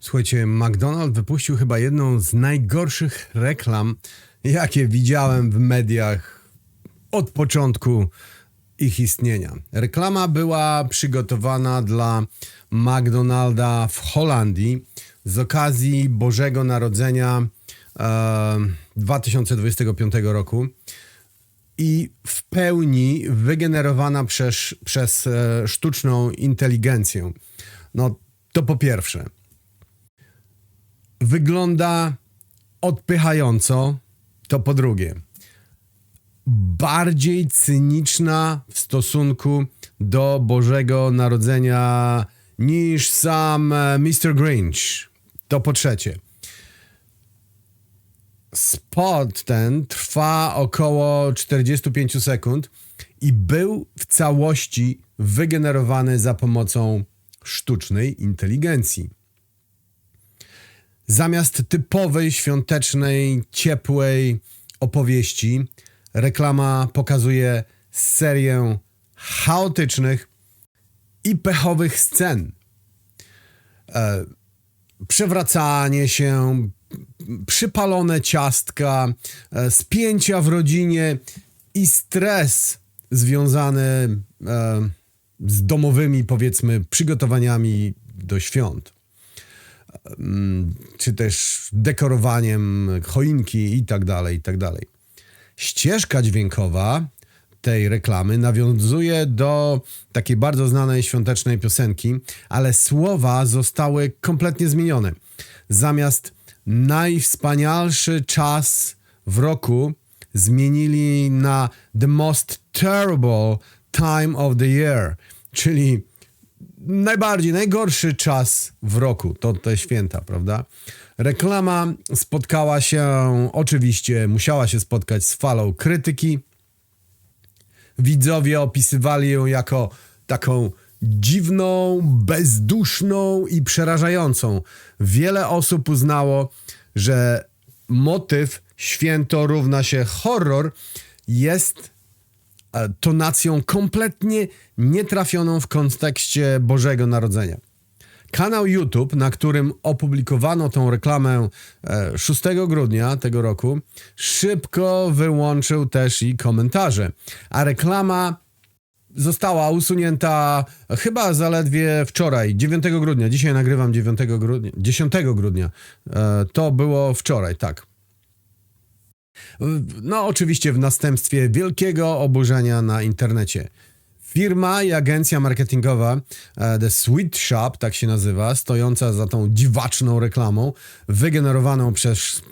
Słuchajcie, McDonald's wypuścił chyba jedną z najgorszych reklam, jakie widziałem w mediach od początku ich istnienia. Reklama była przygotowana dla McDonalda w Holandii z okazji Bożego Narodzenia e, 2025 roku i w pełni wygenerowana przez, przez e, sztuczną inteligencję. No to po pierwsze. Wygląda odpychająco, to po drugie. Bardziej cyniczna w stosunku do Bożego Narodzenia niż sam e, Mr. Grinch. To po trzecie. Spot ten trwa około 45 sekund i był w całości wygenerowany za pomocą sztucznej inteligencji. Zamiast typowej świątecznej, ciepłej opowieści, reklama pokazuje serię chaotycznych i pechowych scen. E, przewracanie się, przypalone ciastka, e, spięcia w rodzinie i stres związany e, z domowymi, powiedzmy, przygotowaniami do świąt. Mm, Czy też dekorowaniem choinki i tak dalej, i tak dalej. Ścieżka dźwiękowa tej reklamy nawiązuje do takiej bardzo znanej świątecznej piosenki, ale słowa zostały kompletnie zmienione. Zamiast najwspanialszy czas w roku zmienili na the most terrible time of the year, czyli najbardziej, najgorszy czas w roku, to te święta, prawda? Reklama spotkała się, oczywiście musiała się spotkać z falą krytyki. Widzowie opisywali ją jako taką dziwną, bezduszną i przerażającą. Wiele osób uznało, że motyw święto równa się horror jest tonacją kompletnie nietrafioną w kontekście Bożego Narodzenia. Kanał YouTube, na którym opublikowano tą reklamę e, 6 grudnia tego roku, szybko wyłączył też i komentarze, a reklama została usunięta chyba zaledwie wczoraj, 9 grudnia. Dzisiaj nagrywam 9 grudnia, 10 grudnia. E, to było wczoraj, tak. No, oczywiście w następstwie wielkiego oburzenia na internecie. Firma i agencja marketingowa e, The Sweet Shop, tak się nazywa, stojąca za tą dziwaczną reklamą, wygenerowaną przez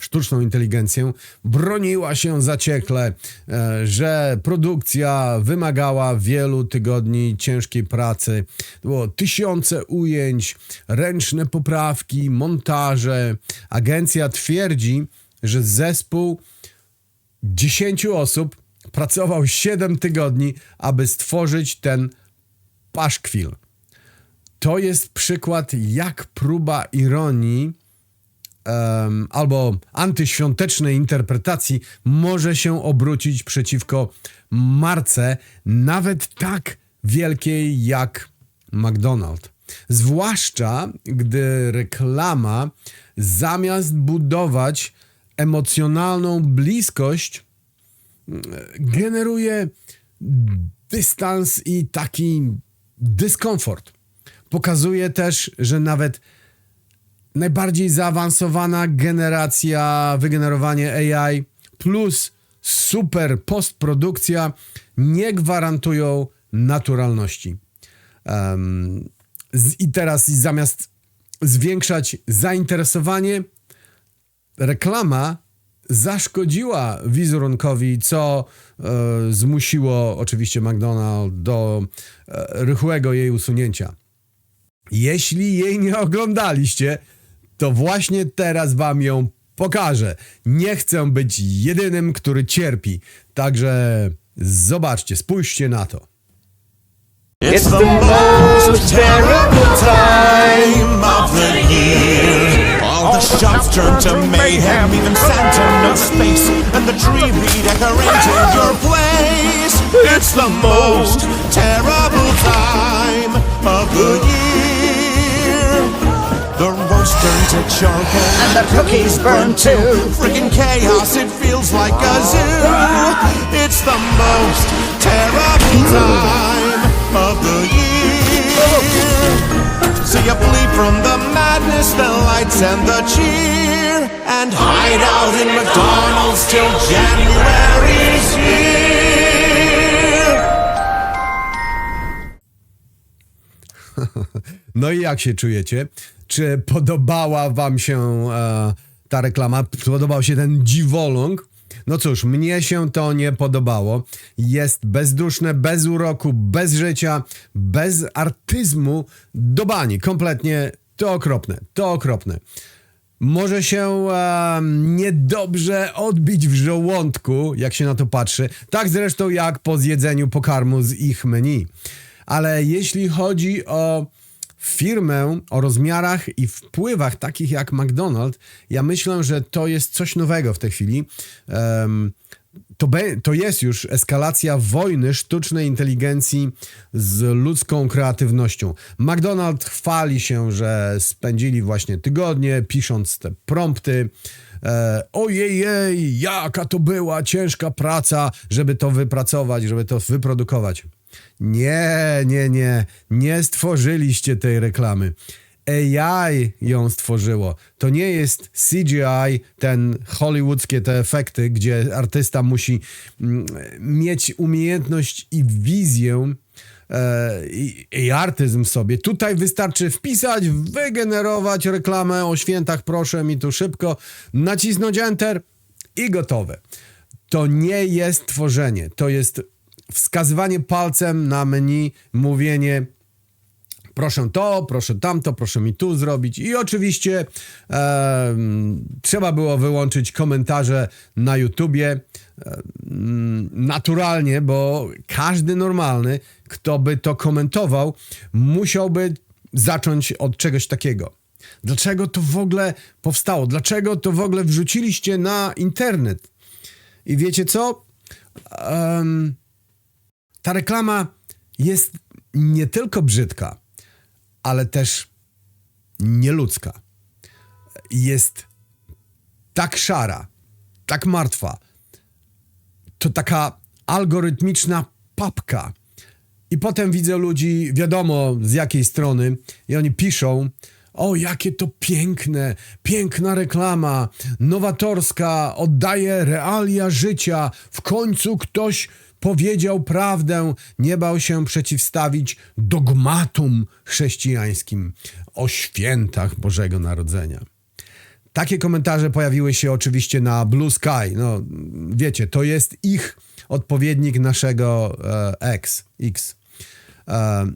sztuczną inteligencję, broniła się zaciekle, e, że produkcja wymagała wielu tygodni ciężkiej pracy. Było tysiące ujęć, ręczne poprawki, montaże. Agencja twierdzi, że zespół 10 osób pracował 7 tygodni, aby stworzyć ten paszkwil. To jest przykład, jak próba ironii em, albo antyświątecznej interpretacji może się obrócić przeciwko marce, nawet tak wielkiej jak McDonald's. Zwłaszcza gdy reklama zamiast budować emocjonalną bliskość, generuje dystans i taki dyskomfort. Pokazuje też, że nawet najbardziej zaawansowana generacja, wygenerowanie AI plus super postprodukcja nie gwarantują naturalności. Z- I teraz zamiast zwiększać zainteresowanie, reklama zaszkodziła wizerunkowi, co e, zmusiło oczywiście McDonald's do e, rychłego jej usunięcia. Jeśli jej nie oglądaliście, to właśnie teraz wam ją pokażę. Nie chcę być jedynym, który cierpi. Także zobaczcie, spójrzcie na to. It's the most terrible time of the year. The turn to mayhem, even Santa knows space, and the tree redecorated your place. It's the most terrible time of the year. The roast turned to charcoal. And the cookies burn too. Freaking chaos, it feels like a zoo. It's the most terrible time of the year. So you bleed from the madness, the lights, and the cheer. And hide out in McDonald's till January's here. No i jak się czujecie? Czy podobała wam się e, ta reklama? Podobał się ten dziwoląg? No cóż, mnie się to nie podobało. Jest bezduszne, bez uroku, bez życia, bez artyzmu, do bani. Kompletnie to okropne, to okropne. Może się e, niedobrze odbić w żołądku, jak się na to patrzy. Tak zresztą jak po zjedzeniu pokarmu z ich menu. Ale jeśli chodzi o firmę, o rozmiarach i wpływach takich jak McDonald's, ja myślę, że to jest coś nowego w tej chwili. Em, to, be, to jest już eskalacja wojny sztucznej inteligencji z ludzką kreatywnością. McDonald's chwali się, że spędzili właśnie tygodnie pisząc te prompty. E, ojej, jaka to była ciężka praca, żeby to wypracować, żeby to wyprodukować. Nie, nie, nie, nie stworzyliście tej reklamy. AI ją stworzyło. To nie jest CGI, ten hollywoodzkie te efekty, gdzie artysta musi mm, mieć umiejętność i wizję e, i, i artyzm sobie. Tutaj wystarczy wpisać, wygenerować reklamę o świętach, proszę mi tu szybko, nacisnąć Enter i gotowe. To nie jest tworzenie, to jest wskazywanie palcem na menu, mówienie proszę to, proszę tamto, proszę mi tu zrobić. I oczywiście em, trzeba było wyłączyć komentarze na YouTubie. Em, naturalnie, bo każdy normalny, kto by to komentował, musiałby zacząć od czegoś takiego. Dlaczego to w ogóle powstało? Dlaczego to w ogóle wrzuciliście na internet? I wiecie co? Em, ta reklama jest nie tylko brzydka, ale też nieludzka. Jest tak szara, tak martwa. To taka algorytmiczna papka. I potem widzę ludzi, wiadomo z jakiej strony, i oni piszą: O, jakie to piękne, piękna reklama, nowatorska, oddaje realia życia. W końcu ktoś powiedział prawdę, nie bał się przeciwstawić dogmatum chrześcijańskim o świętach Bożego Narodzenia. Takie komentarze pojawiły się oczywiście na Blue Sky. No, wiecie, to jest ich odpowiednik naszego e, X. X. E,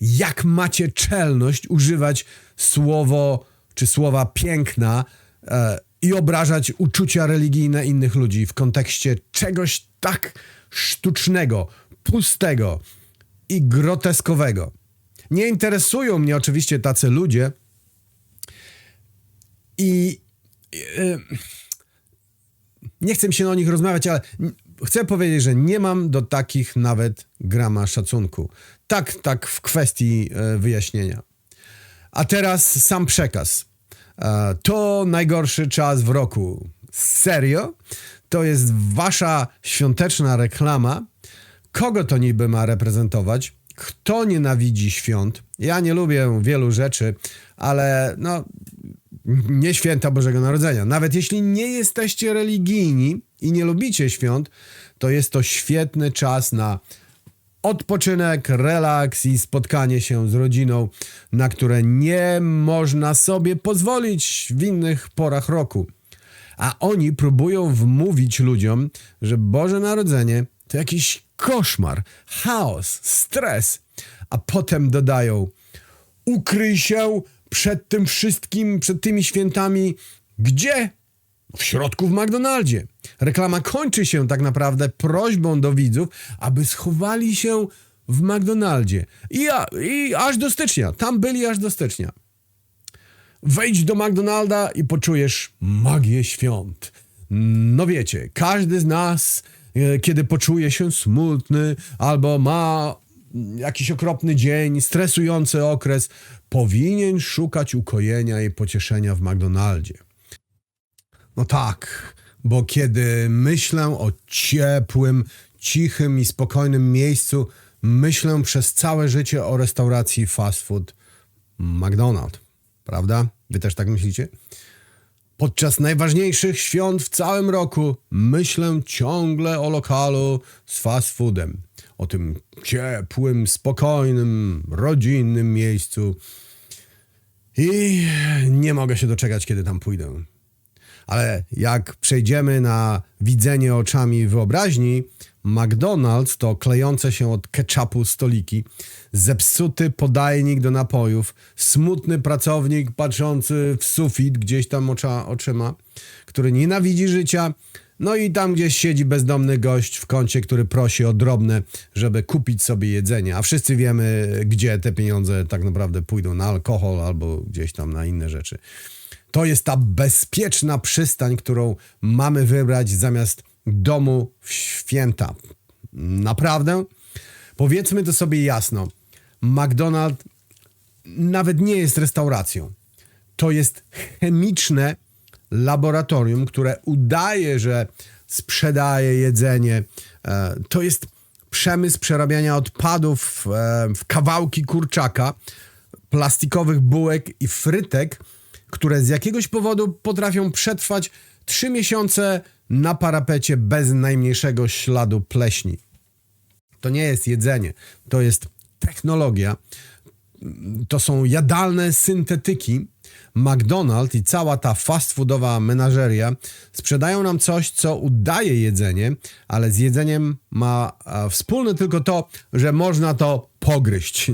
jak macie czelność używać słowo czy słowa piękna e, i obrażać uczucia religijne innych ludzi w kontekście czegoś tak sztucznego, pustego i groteskowego. Nie interesują mnie oczywiście tacy ludzie i e, nie chcę się o nich rozmawiać, ale chcę powiedzieć, że nie mam do takich nawet grama szacunku. Tak, tak w kwestii e, wyjaśnienia. A teraz sam przekaz. E, To najgorszy czas w roku. Serio? To jest wasza świąteczna reklama. Kogo to niby ma reprezentować? Kto nienawidzi świąt? Ja nie lubię wielu rzeczy, ale no, nie święta Bożego Narodzenia. Nawet jeśli nie jesteście religijni i nie lubicie świąt, to jest to świetny czas na odpoczynek, relaks i spotkanie się z rodziną, na które nie można sobie pozwolić w innych porach roku. A oni próbują wmówić ludziom, że Boże Narodzenie to jakiś koszmar, chaos, stres, a potem dodają: ukryj się przed tym wszystkim, przed tymi świętami. Gdzie? W środku w McDonaldzie. Reklama kończy się tak naprawdę prośbą do widzów, aby schowali się w McDonaldzie. I, I aż do stycznia. Tam byli aż do stycznia. Wejdź do McDonalda i poczujesz magię świąt. No wiecie, każdy z nas, e, kiedy poczuje się smutny albo ma jakiś okropny dzień, stresujący okres, powinien szukać ukojenia i pocieszenia w McDonaldzie. No tak, bo kiedy myślę o ciepłym, cichym i spokojnym miejscu, myślę przez całe życie o restauracji fast food McDonald's. Prawda? Wy też tak myślicie? Podczas najważniejszych świąt w całym roku myślę ciągle o lokalu z fast foodem. O tym ciepłym, spokojnym, rodzinnym miejscu. I nie mogę się doczekać, kiedy tam pójdę. Ale jak przejdziemy na widzenie oczami wyobraźni, McDonald's to klejące się od ketchupu stoliki, zepsuty podajnik do napojów, smutny pracownik patrzący w sufit gdzieś tam ocza, oczyma, który nienawidzi życia, no i tam gdzieś siedzi bezdomny gość w kącie, który prosi o drobne, żeby kupić sobie jedzenie, a wszyscy wiemy, gdzie te pieniądze tak naprawdę pójdą na alkohol albo gdzieś tam na inne rzeczy. To jest ta bezpieczna przystań, którą mamy wybrać zamiast domu w święta. Naprawdę? Powiedzmy to sobie jasno. McDonald's nawet nie jest restauracją. To jest chemiczne laboratorium, które udaje, że sprzedaje jedzenie. E, To jest przemysł przerabiania odpadów e, w kawałki kurczaka, plastikowych bułek i frytek, które z jakiegoś powodu potrafią przetrwać trzy miesiące na parapecie bez najmniejszego śladu pleśni. To nie jest jedzenie, to jest technologia. To są jadalne syntetyki. McDonald's i cała ta fast foodowa menażeria sprzedają nam coś, co udaje jedzenie, ale z jedzeniem ma wspólne tylko to, że można to pogryźć.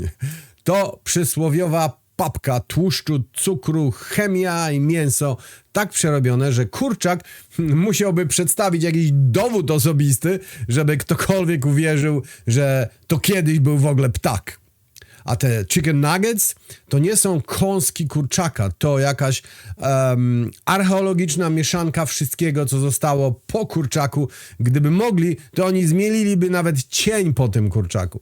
To przysłowiowa papka tłuszczu, cukru, chemia i mięso tak przerobione, że kurczak musiałby przedstawić jakiś dowód osobisty, żeby ktokolwiek uwierzył, że to kiedyś był w ogóle ptak. A te chicken nuggets to nie są kąski kurczaka, to jakaś em, archeologiczna mieszanka wszystkiego, co zostało po kurczaku. Gdyby mogli, to oni zmieliliby nawet cień po tym kurczaku.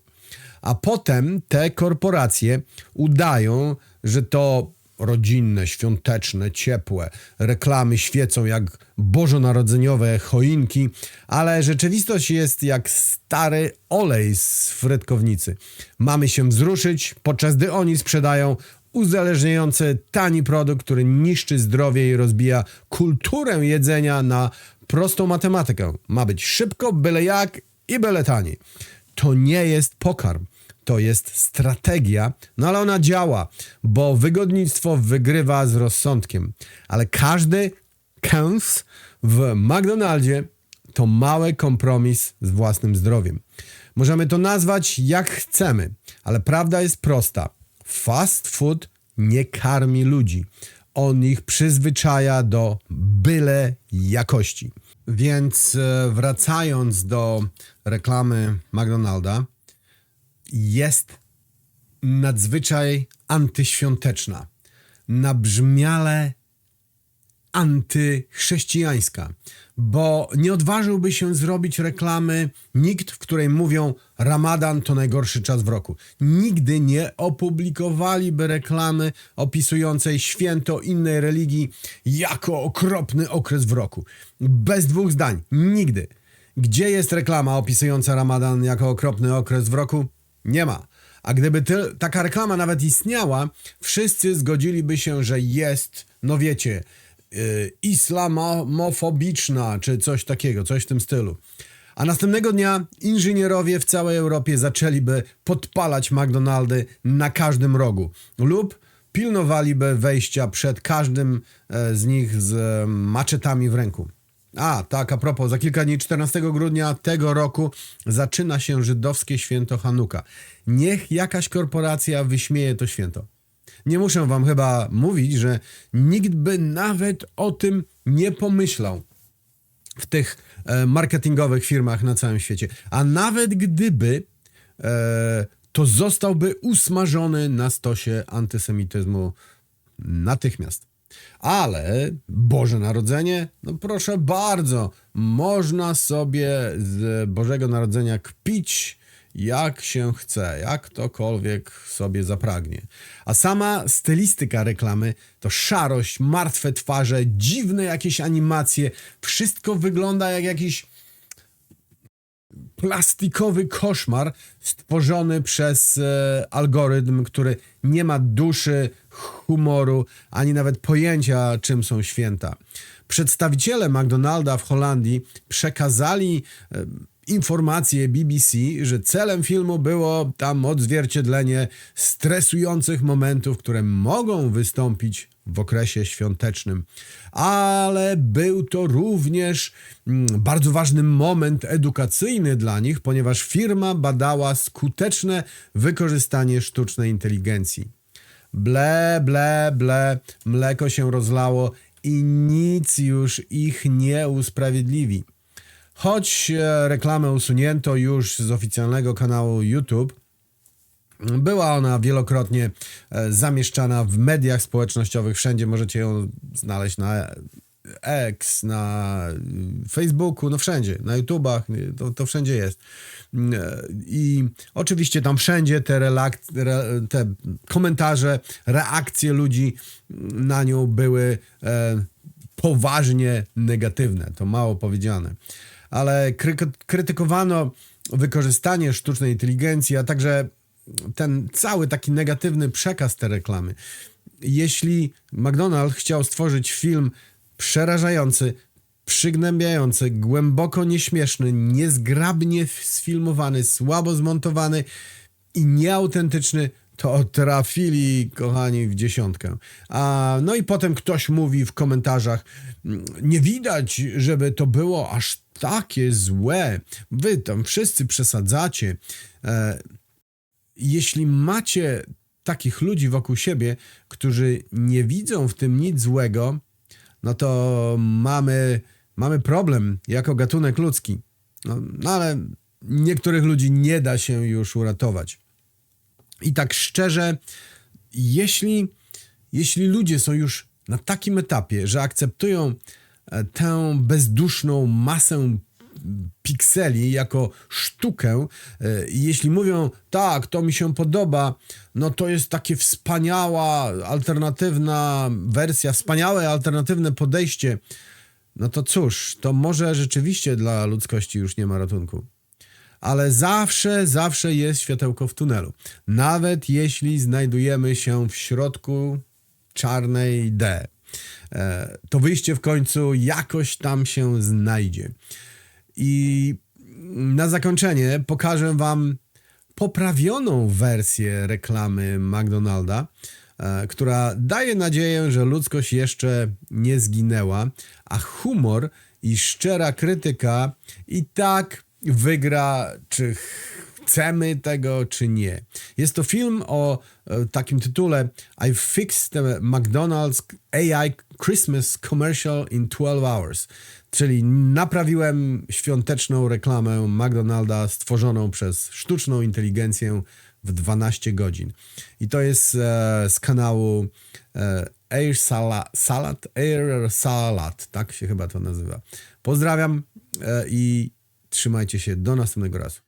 A potem te korporacje udają, że to rodzinne, świąteczne, ciepłe. Reklamy świecą jak bożonarodzeniowe choinki, ale rzeczywistość jest jak stary olej z frytkownicy. Mamy się wzruszyć, podczas gdy oni sprzedają uzależniający tani produkt, który niszczy zdrowie i rozbija kulturę jedzenia na prostą matematykę. Ma być szybko, byle jak i byle taniej. To nie jest pokarm. To jest strategia, no ale ona działa, bo wygodnictwo wygrywa z rozsądkiem. Ale każdy kęs w McDonaldzie to mały kompromis z własnym zdrowiem. Możemy to nazwać jak chcemy, ale prawda jest prosta. Fast food nie karmi ludzi. On ich przyzwyczaja do byle jakości. Więc e, wracając do reklamy McDonalda, jest nadzwyczaj antyświąteczna, nabrzmiale antychrześcijańska, bo nie odważyłby się zrobić reklamy nikt, w której mówią Ramadan to najgorszy czas w roku. Nigdy nie opublikowaliby reklamy opisującej święto innej religii jako okropny okres w roku. Bez dwóch zdań. Nigdy. Gdzie jest reklama opisująca Ramadan jako okropny okres w roku? Nie ma. A gdyby ty, taka reklama nawet istniała, wszyscy zgodziliby się, że jest, no wiecie, yy, islamofobiczna, czy coś takiego, coś w tym stylu. A następnego dnia inżynierowie w całej Europie zaczęliby podpalać McDonaldy na każdym rogu lub pilnowaliby wejścia przed każdym e, z nich z e, maczetami w ręku. A, tak, a propos, za kilka dni, 14 grudnia tego roku zaczyna się żydowskie święto Hanuka. Niech jakaś korporacja wyśmieje to święto. Nie muszę wam chyba mówić, że nikt by nawet o tym nie pomyślał w tych e, marketingowych firmach na całym świecie. A nawet gdyby, e, to zostałby usmażony na stosie antysemityzmu natychmiast. Ale Boże Narodzenie, no proszę bardzo, można sobie z Bożego Narodzenia kpić jak się chce, jak ktokolwiek sobie zapragnie. A sama stylistyka reklamy to szarość, martwe twarze, dziwne jakieś animacje, wszystko wygląda jak jakiś plastikowy koszmar stworzony przez e, algorytm, który nie ma duszy, humoru, ani nawet pojęcia, czym są święta. Przedstawiciele McDonalda w Holandii przekazali e, informację BBC, że celem filmu było tam odzwierciedlenie stresujących momentów, które mogą wystąpić w okresie świątecznym. Ale był to również mm, bardzo ważny moment edukacyjny dla nich, ponieważ firma badała skuteczne wykorzystanie sztucznej inteligencji. Ble, ble, ble, mleko się rozlało i nic już ich nie usprawiedliwi. Choć e, reklamę usunięto już z oficjalnego kanału YouTube, była ona wielokrotnie e, zamieszczana w mediach społecznościowych. Wszędzie możecie ją znaleźć na X, na Facebooku, no wszędzie, na YouTubach, to, to wszędzie jest. E, I oczywiście tam wszędzie te, relak- re- te komentarze, reakcje ludzi na nią były e, poważnie negatywne. To mało powiedziane. Ale kry- krytykowano wykorzystanie sztucznej inteligencji, a także ten cały taki negatywny przekaz tej reklamy. Jeśli McDonald's chciał stworzyć film przerażający, przygnębiający, głęboko nieśmieszny, niezgrabnie sfilmowany, słabo zmontowany i nieautentyczny, to trafili, kochani, w dziesiątkę. A, no i potem ktoś mówi w komentarzach, "Mm, nie widać, żeby to było aż takie złe. Wy tam wszyscy przesadzacie. E, jeśli macie takich ludzi wokół siebie, którzy nie widzą w tym nic złego, no to mamy, mamy problem jako gatunek ludzki. No, no ale niektórych ludzi nie da się już uratować. I tak szczerze, jeśli, jeśli ludzie są już na takim etapie, że akceptują e, tę bezduszną masę pikseli jako sztukę, e, jeśli mówią, tak, to mi się podoba, no to jest takie wspaniała, alternatywna wersja, wspaniałe, alternatywne podejście, no to cóż, to może rzeczywiście dla ludzkości już nie ma ratunku ale zawsze, zawsze jest światełko w tunelu. Nawet jeśli znajdujemy się w środku czarnej D, e, to wyjście w końcu jakoś tam się znajdzie. I na zakończenie pokażę Wam poprawioną wersję reklamy McDonalda, e, która daje nadzieję, że ludzkość jeszcze nie zginęła, a humor i szczera krytyka i tak wygra, czy chcemy tego, czy nie. Jest to film o e, takim tytule I fixed the McDonald's AI Christmas commercial in 12 hours. Czyli naprawiłem świąteczną reklamę McDonalda stworzoną przez sztuczną inteligencję w 12 godzin. I to jest e, z kanału e, Air Sala, Salad, Air Salad, tak się chyba to nazywa. Pozdrawiam e, i trzymajcie się do następnego razu.